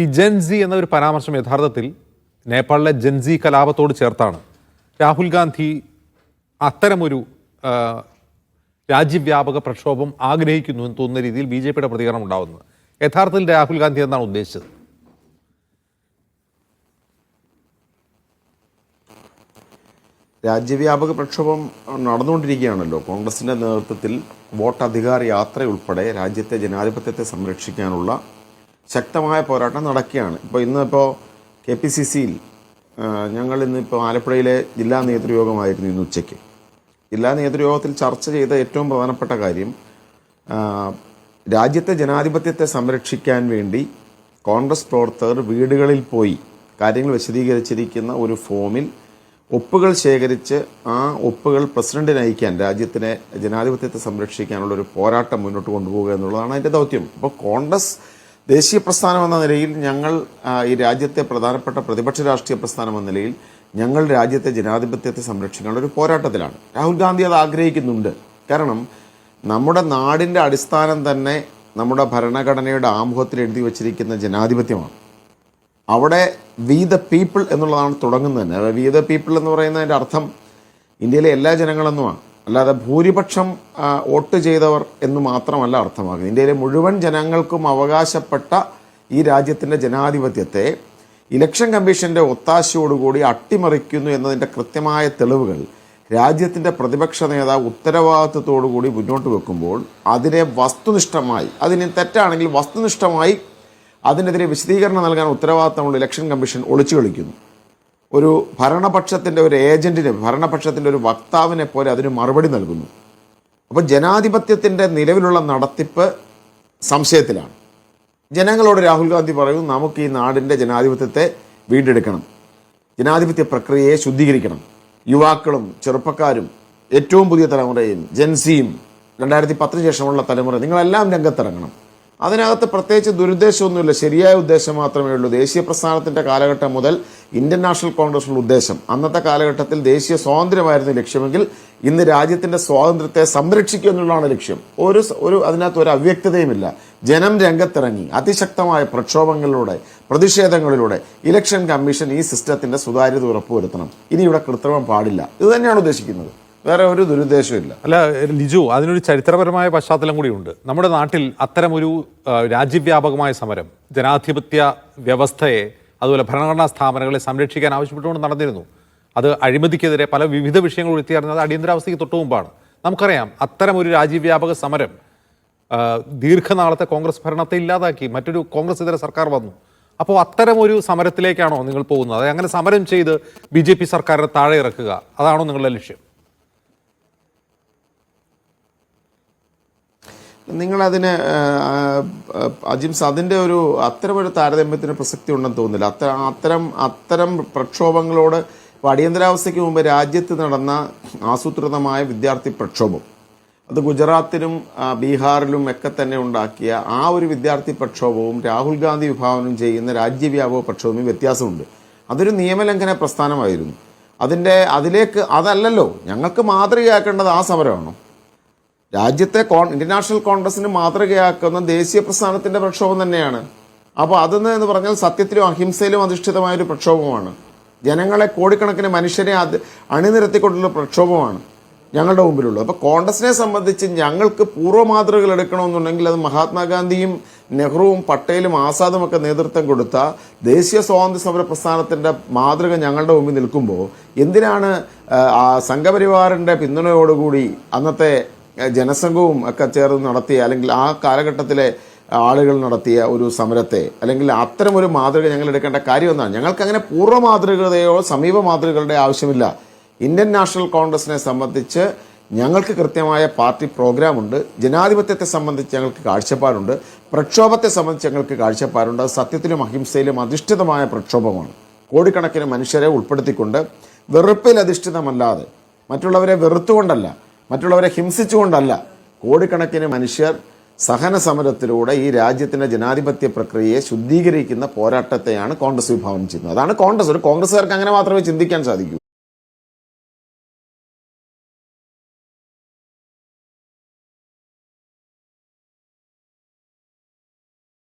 ഈ ജെൻസി എന്ന ഒരു പരാമർശം യഥാർത്ഥത്തിൽ നേപ്പാളിലെ ജെൻസി കലാപത്തോട് ചേർത്താണ്. രാഹുൽ ഗാന്ധി അത്തരമൊരു രാജ്യവ്യാപക പ്രക്ഷോഭം ആഗ്രഹിക്കുന്നു എന്ന് തോന്നുന്ന രീതിയിൽ ബി ജെ പിയുടെ പ്രതികരണം ഉണ്ടാവുന്നത്. യഥാർത്ഥത്തിൽ രാഹുൽ ഗാന്ധി എന്നാണ് ഉദ്ദേശിച്ചത്? രാജ്യവ്യാപക പ്രക്ഷോഭം നടന്നുകൊണ്ടിരിക്കുകയാണല്ലോ. കോൺഗ്രസിന്റെ നേതൃത്വത്തിൽ വോട്ട് അധികാര യാത്രയൾപ്പെടെ രാജ്യത്തെ ജനാധിപത്യത്തെ സംരക്ഷിക്കാനുള്ള ശക്തമായ പോരാട്ടം നടക്കുകയാണ്. ഇപ്പോൾ ഇന്നിപ്പോൾ കെ പി സി സിയിൽ ഞങ്ങൾ ഇന്നിപ്പോൾ ആലപ്പുഴയിലെ ജില്ലാ നേതൃയോഗമായിരുന്നു ഇന്ന് ഉച്ചയ്ക്ക്. ജില്ലാ നേതൃയോഗത്തിൽ ചർച്ച ചെയ്ത ഏറ്റവും പ്രധാനപ്പെട്ട കാര്യം രാജ്യത്തെ ജനാധിപത്യത്തെ സംരക്ഷിക്കാൻ വേണ്ടി കോൺഗ്രസ് പ്രവർത്തകർ വീടുകളിൽ പോയി കാര്യങ്ങൾ വിശദീകരിച്ചിരിക്കുന്ന ഒരു ഫോമിൽ ഒപ്പുകൾ ശേഖരിച്ച് ആ ഒപ്പുകൾ പ്രസിഡന്റിനെ അയക്കാൻ രാജ്യത്തിനെ ജനാധിപത്യത്തെ സംരക്ഷിക്കാനുള്ള ഒരു പോരാട്ടം മുന്നോട്ട് കൊണ്ടുപോകുക എന്നുള്ളതാണ് അതിന്റെ ദൗത്യം. അപ്പോൾ കോൺഗ്രസ് ദേശീയ പ്രസ്ഥാനം എന്ന നിലയിൽ ഞങ്ങൾ ഈ രാജ്യത്തെ പ്രധാനപ്പെട്ട പ്രതിപക്ഷ രാഷ്ട്രീയ പ്രസ്ഥാനം എന്ന നിലയിൽ ഞങ്ങൾ രാജ്യത്തെ ജനാധിപത്യത്തെ സംരക്ഷിക്കാനുള്ള ഒരു പോരാട്ടത്തിലാണ്. രാഹുൽ ഗാന്ധി അത് ആഗ്രഹിക്കുന്നുണ്ട്. കാരണം നമ്മുടെ നാടിന്റെ അടിസ്ഥാനം തന്നെ നമ്മുടെ ഭരണഘടനയുടെ ആമുഖത്തിൽ എഴുതി വച്ചിരിക്കുന്ന ജനാധിപത്യമാണ്. അവിടെ വി ദ പീപ്പിൾ എന്നുള്ളതാണ് തുടങ്ങുന്നത് തന്നെ. വി ദ പീപ്പിൾ എന്ന് പറയുന്നതിന്റെ അർത്ഥം ഇന്ത്യയിലെ എല്ലാ ജനങ്ങളെന്നുമാണ്. അല്ലാതെ ഭൂരിപക്ഷം വോട്ട് ചെയ്തവർ എന്ന് മാത്രമല്ല അർത്ഥമാക്കുന്നത്. ഇന്ത്യയിലെ മുഴുവൻ ജനങ്ങൾക്കും അവകാശപ്പെട്ട ഈ രാജ്യത്തിന്റെ ജനാധിപത്യത്തെ ഇലക്ഷൻ കമ്മീഷന്റെ ഒത്താശയോടുകൂടി അട്ടിമറിക്കുന്നു എന്നതിന്റെ കൃത്യമായ തെളിവുകൾ രാജ്യത്തിന്റെ പ്രതിപക്ഷ നേതാവ് ഉത്തരവാദിത്വത്തോടുകൂടി മുന്നോട്ട് വെക്കുമ്പോൾ അതിനെ വസ്തുനിഷ്ഠമായി അതിന് തെറ്റാണെങ്കിൽ വസ്തുനിഷ്ഠമായി അതിനെതിരെ വിശദീകരണം നൽകാൻ ഉത്തരവാദിത്തമുള്ള ഇലക്ഷൻ കമ്മീഷൻ ഒളിച്ചു കളിക്കുന്നു ഒരു ഭരണപക്ഷത്തിന്റെ ഒരു ഏജന്റിനെ ഭരണപക്ഷത്തിന്റെ ഒരു വക്താവിനെ പോലെ അതിന് മറുപടി നൽകുന്നു. അപ്പോൾ ജനാധിപത്യത്തിന്റെ നിലവിലുള്ള നടത്തിപ്പ് സംശയത്തിലാണ്. ജനങ്ങളോട് രാഹുൽ ഗാന്ധി പറയും നമുക്ക് ഈ നാടിന്റെ ജനാധിപത്യത്തെ വീണ്ടെടുക്കണം. ജനാധിപത്യ പ്രക്രിയയെ ശുദ്ധീകരിക്കണം. യുവാക്കളും ചെറുപ്പക്കാരും ഏറ്റവും പുതിയ തലമുറയും ജെൻസിയും രണ്ടായിരത്തി പത്തിന് ശേഷമുള്ള തലമുറ നിങ്ങളെല്ലാം രംഗത്തിറങ്ങണം. അതിനകത്ത് പ്രത്യേകിച്ച് ദുരുദ്ദേശമൊന്നുമില്ല. ശരിയായ ഉദ്ദേശം മാത്രമേ ഉള്ളൂ. ദേശീയ പ്രസ്ഥാനത്തിന്റെ കാലഘട്ടം മുതൽ ഇന്ത്യൻ നാഷണൽ കോൺഗ്രസിനുള്ള ഉദ്ദേശം. അന്നത്തെ കാലഘട്ടത്തിൽ ദേശീയ സ്വാതന്ത്ര്യമായിരുന്നു ലക്ഷ്യമെങ്കിൽ ഇന്ന് രാജ്യത്തിന്റെ സ്വാതന്ത്ര്യത്തെ സംരക്ഷിക്കുക എന്നുള്ളതാണ് ലക്ഷ്യം. ഒരു ഒരു അതിനകത്ത് ഒരു അവ്യക്തതയുമില്ല. ജനം രംഗത്തിറങ്ങി. അതിശക്തമായ പ്രക്ഷോഭങ്ങളിലൂടെ പ്രതിഷേധങ്ങളിലൂടെ ഇലക്ഷൻ കമ്മീഷൻ ഈ സിസ്റ്റത്തിന്റെ സുതാര്യത ഉറപ്പുവരുത്തണം. ഇനി ഇവിടെ കൃത്രിമം പാടില്ല. ഇത് തന്നെയാണ് ഉദ്ദേശിക്കുന്നത്. വേറെ ഒരു ദുരുദ്ദേശവും അല്ല ലിജു അതിനൊരു ചരിത്രപരമായ പശ്ചാത്തലം കൂടിയുണ്ട് നമ്മുടെ നാട്ടിൽ അത്തരമൊരു രാജ്യവ്യാപകമായ സമരം ജനാധിപത്യ വ്യവസ്ഥയെ അതുപോലെ ഭരണഘടനാ സ്ഥാപനങ്ങളെ സംരക്ഷിക്കാൻ ആവശ്യപ്പെട്ടുകൊണ്ട് നടന്നിരുന്നു. അത് അഴിമതിക്കെതിരെ പല വിവിധ വിഷയങ്ങൾ ഉയർത്തിയായിരുന്നത് അടിയന്തരാവസ്ഥയ്ക്ക് തൊട്ടു മുമ്പാണ്. നമുക്കറിയാം അത്തരമൊരു രാജ്യവ്യാപക സമരം ദീർഘനാളത്തെ കോൺഗ്രസ് ഭരണത്തെ ഇല്ലാതാക്കി മറ്റൊരു കോൺഗ്രസ് ഇതര സർക്കാർ വന്നു. അപ്പോൾ അത്തരമൊരു സമരത്തിലേക്കാണോ നിങ്ങൾ പോകുന്നത്? അങ്ങനെ സമരം ചെയ്ത് ബി സർക്കാരിനെ താഴെ ഇറക്കുക അതാണോ നിങ്ങളുടെ ലക്ഷ്യം? നിങ്ങളതിന് അജിംസ് അതിന്റെ ഒരു അത്തരമൊരു താരതമ്യത്തിന് പ്രസക്തി ഉണ്ടെന്ന് തോന്നുന്നില്ല. അത്ര അത്തരം അത്തരം പ്രക്ഷോഭങ്ങളോട് അടിയന്തരാവസ്ഥയ്ക്ക് മുമ്പ് രാജ്യത്ത് നടന്ന ആസൂത്രിതമായ വിദ്യാർത്ഥി പ്രക്ഷോഭം അത് ഗുജറാത്തിലും ബീഹാറിലും ഒക്കെ തന്നെ ഉണ്ടാക്കിയ ആ ഒരു വിദ്യാർത്ഥി പ്രക്ഷോഭവും രാഹുൽ ഗാന്ധി വിഭാവനം ചെയ്യുന്ന രാജ്യവ്യാപക പ്രക്ഷോഭവും വ്യത്യാസമുണ്ട്. അതൊരു നിയമലംഘന പ്രസ്ഥാനമായിരുന്നു. അതിന്റെ അതിലേക്ക് അതല്ലല്ലോ ഞങ്ങൾക്ക് മാതൃകയാക്കേണ്ടത് ആ സമരമാണോ. രാജ്യത്തെ കോൺ ഇന്റർനാഷണൽ കോൺഗ്രസിന് മാതൃകയാക്കുന്ന ദേശീയ പ്രസ്ഥാനത്തിന്റെ പ്രക്ഷോഭം തന്നെയാണ്. അപ്പോൾ അതെന്ന് എന്ന് പറഞ്ഞാൽ സത്യത്തിലും അഹിംസയിലും അധിഷ്ഠിതമായ ഒരു പ്രക്ഷോഭമാണ്. ജനങ്ങളെ കോടിക്കണക്കിന് മനുഷ്യരെ അത് അണിനിരത്തിക്കൊണ്ടുള്ള പ്രക്ഷോഭമാണ് ഞങ്ങളുടെ മുമ്പിലുള്ളത്. അപ്പോൾ കോൺഗ്രസിനെ സംബന്ധിച്ച് ഞങ്ങൾക്ക് പൂർവ മാതൃകകൾ എടുക്കണമെന്നുണ്ടെങ്കിൽ അത് മഹാത്മാഗാന്ധിയും നെഹ്റുവും പട്ടേലും ആസാദും ഒക്കെ നേതൃത്വം കൊടുത്ത ദേശീയ സ്വാതന്ത്ര്യ സമര പ്രസ്ഥാനത്തിന്റെ മാതൃക ഞങ്ങളുടെ മുമ്പിൽ നിൽക്കുമ്പോൾ എന്തിനാണ് സംഘപരിവാറിന്റെ പിന്തുണയോടുകൂടി അന്നത്തെ ജനസംഘവും ഒക്കെ ചേർന്ന് നടത്തിയ അല്ലെങ്കിൽ ആ കാലഘട്ടത്തിലെ ആളുകൾ നടത്തിയ ഒരു സമരത്തെ അല്ലെങ്കിൽ അത്തരമൊരു മാതൃക ഞങ്ങൾ എടുക്കേണ്ട കാര്യം എന്നാണ് ഞങ്ങൾക്ക് അങ്ങനെ പൂർവ മാതൃകതയോ സമീപ മാതൃകകളുടെ ആവശ്യമില്ല. ഇന്ത്യൻ നാഷണൽ കോൺഗ്രസിനെ സംബന്ധിച്ച് ഞങ്ങൾക്ക് കൃത്യമായ പാർട്ടി പ്രോഗ്രാമുണ്ട്. ജനാധിപത്യത്തെ സംബന്ധിച്ച് ഞങ്ങൾക്ക് കാഴ്ചപ്പാടുണ്ട്. പ്രക്ഷോഭത്തെ സംബന്ധിച്ച് ഞങ്ങൾക്ക് കാഴ്ചപ്പാടുണ്ട്. അത് സത്യത്തിലും അഹിംസയിലും അധിഷ്ഠിതമായ പ്രക്ഷോഭമാണ്. കോടിക്കണക്കിന് മനുഷ്യരെ ഉൾപ്പെടുത്തിക്കൊണ്ട് വെറുപ്പിൽ അധിഷ്ഠിതമല്ലാതെ മറ്റുള്ളവരെ വെറുത്തുകൊണ്ടല്ല മറ്റുള്ളവരെ ഹിംസിച്ചുകൊണ്ടല്ല. കോടിക്കണക്കിന് മനുഷ്യർ സഹന സമരത്തിലൂടെ ഈ രാജ്യത്തിന്റെ ജനാധിപത്യ പ്രക്രിയയെ ശുദ്ധീകരിക്കുന്ന പോരാട്ടത്തെയാണ് കോൺഗ്രസ് വിഭാവനം ചെയ്യുന്നത്. അതാണ് കോൺഗ്രസ്. ഒരു കോൺഗ്രസ്സുകാർക്ക് അങ്ങനെ മാത്രമേ ചിന്തിക്കാൻ സാധിക്കൂ.